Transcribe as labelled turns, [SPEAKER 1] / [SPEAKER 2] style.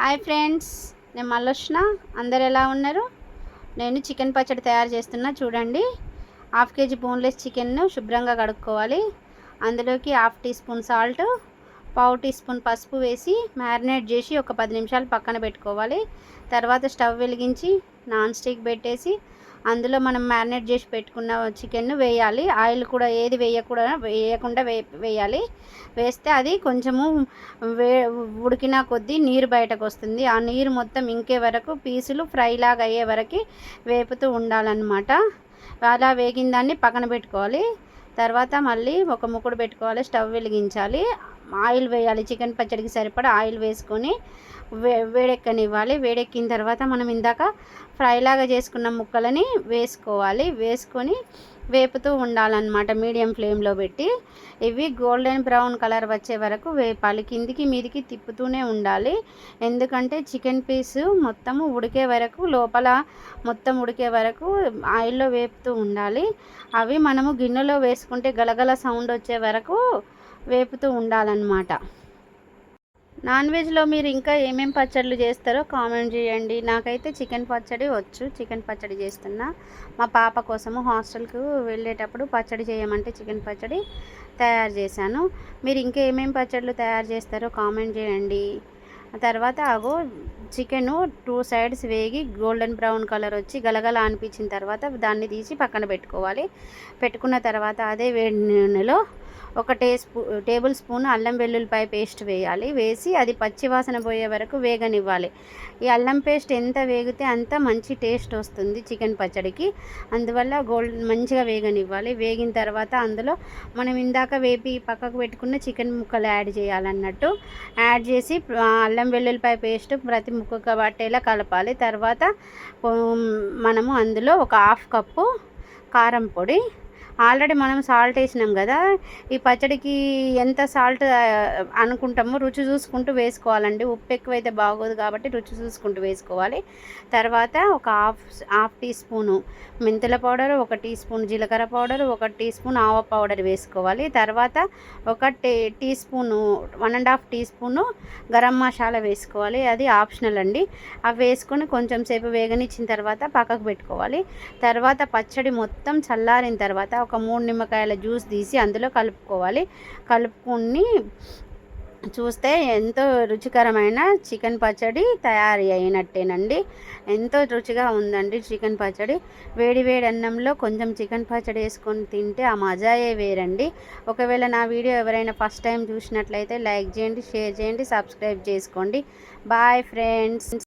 [SPEAKER 1] Hi friends నేను మళ్ళొచ్చిన అందరు ఎలా ఉన్నారు? నేను చికెన్ పచ్చడి తయారు చేస్తున్నా చూడండి. హాఫ్ కేజీ బోన్లెస్ చికెన్ను శుభ్రంగా కడుక్కోవాలి. అందులోకి హాఫ్ టీ స్పూన్ సాల్ట్ పావు టీ స్పూన్ పసుపు వేసి మ్యారినేట్ చేసి ఒక పది నిమిషాలు పక్కన పెట్టుకోవాలి. తర్వాత స్టవ్ వెలిగించి నాన్ స్టిక్ పెట్టేసి అందులో మనం మ్యారినేట్ చేసి పెట్టుకున్న చికెన్ను వేయాలి. ఆయిల్ కూడా ఏది వేయకూడదు వేయకుండా వే వేయాలి. వేస్తే అది కొంచెము వే ఉడికిన కొద్దీ నీరు బయటకు వస్తుంది. ఆ నీరు మొత్తం ఇంకే వరకు పీసులు ఫ్రై లాగా అయ్యే వరకు వేపుతూ ఉండాలన్నమాట. అలా వేగిన దాన్ని పక్కన పెట్టుకోవాలి. తర్వాత మళ్ళీ ఒక ముక్కుడు పెట్టుకోవాలి. స్టవ్ వెలిగించాలి. ఆయిల్ వేయాలి. చికెన్ పచ్చడికి సరిపడా ఆయిల్ వేసుకొని వే వేడెక్కనివ్వాలి. వేడెక్కిన తర్వాత మనం ఇందాక ఫ్రైలాగా చేసుకున్న ముక్కలని వేసుకోవాలి. వేసుకొని వేపుతూ ఉండాలన్నమాట మీడియం ఫ్లేమ్లో పెట్టి. ఇవి గోల్డెన్ బ్రౌన్ కలర్ వచ్చే వరకు వేపాలి. కిందికి మీదికి తిప్పుతూనే ఉండాలి. ఎందుకంటే చికెన్ పీసు మొత్తము ఉడికే వరకు లోపల మొత్తం ఉడికే వరకు ఆయిల్లో వేపుతూ ఉండాలి. అవి మనము గిన్నెలో వేసుకుంటే గలగల సౌండ్ వచ్చే వరకు వేపుతూ ఉండాలన్నమాట. నాన్ వెజ్లో మీరు ఇంకా ఏమేమి పచ్చళ్ళు చేస్తారో కామెంట్ చేయండి. నాకైతే చికెన్ పచ్చడి వచ్చు చికెన్ పచ్చడి చేస్తున్నా. మా పాప కోసము హాస్టల్కు వెళ్ళేటప్పుడు పచ్చడి చేయమంటే చికెన్ పచ్చడి తయారు చేశాను. మీరు ఇంకా ఏమేమి పచ్చళ్ళు తయారు చేస్తారో కామెంట్ చేయండి. తర్వాత అగో చికెను టూ సైడ్స్ వేగి గోల్డెన్ బ్రౌన్ కలర్ వచ్చి గలగల అనిపించిన తర్వాత దాన్ని తీసి పక్కన పెట్టుకోవాలి. పెట్టుకున్న తర్వాత అదే వేడి నూనెలో ఒక టే స్పూ టేబుల్ స్పూన్ అల్లం వెల్లుల్లిపాయ పేస్ట్ వేయాలి. వేసి అది పచ్చివాసన పోయే వరకు వేగనివ్వాలి. ఈ అల్లం పేస్ట్ ఎంత వేగితే అంత మంచి టేస్ట్ వస్తుంది చికెన్ పచ్చడికి. అందువల్ల గోల్డ్ మంచిగా వేగనివ్వాలి. వేగిన తర్వాత అందులో మనం ఇందాక వేపి పక్కకు పెట్టుకున్న చికెన్ ముక్కలు యాడ్ చేయాలన్నట్టు. యాడ్ చేసి అల్లం వెల్లుల్లిపాయ పేస్ట్ ప్రతి ముక్క పట్టేలా కలపాలి. తర్వాత మనము అందులో ఒక హాఫ్ కప్పు కారం పొడి ఆల్రెడీ మనం సాల్ట్ వేసినాం కదా. ఈ పచ్చడికి ఎంత సాల్ట్ అనుకుంటామో రుచి చూసుకుంటూ వేసుకోవాలండి. ఉప్పు ఎక్కువైతే బాగోదు కాబట్టి రుచి చూసుకుంటూ వేసుకోవాలి. తర్వాత ఒక హాఫ్ హాఫ్ టీ స్పూను మెంతుల పౌడర్ ఒక టీ స్పూన్ జీలకర్ర పౌడర్ ఒక టీ స్పూన్ ఆవ పౌడర్ వేసుకోవాలి. తర్వాత ఒక tea teaspoon one and half teaspoon garam masala వేసుకోవాలి. అది ఆప్షనల్ అండి. అవి వేసుకొని కొంచెం సేపు వేగనిచ్చిన తర్వాత పక్కకు పెట్టుకోవాలి. తర్వాత పచ్చడి మొత్తం చల్లారిన తర్వాత ఒక మూడు నిమ్మకాయల జ్యూస్ తీసి అందులో కలుపుకోవాలి. కలుపుకుని చూస్తే ఎంతో రుచికరమైన చికెన్ పచ్చడి తయారు అయినట్టేనండి. ఎంతో రుచిగా ఉందండి చికెన్ పచ్చడి. వేడి వేడి అన్నంలో కొంచెం చికెన్ పచ్చడి వేసుకొని తింటే ఆ మజాయే వేరండి. ఒకవేళ నా వీడియో ఎవరైనా ఫస్ట్ టైం చూసినట్లయితే లైక్ చేయండి షేర్ చేయండి సబ్స్క్రైబ్ చేసుకోండి. Bye friends.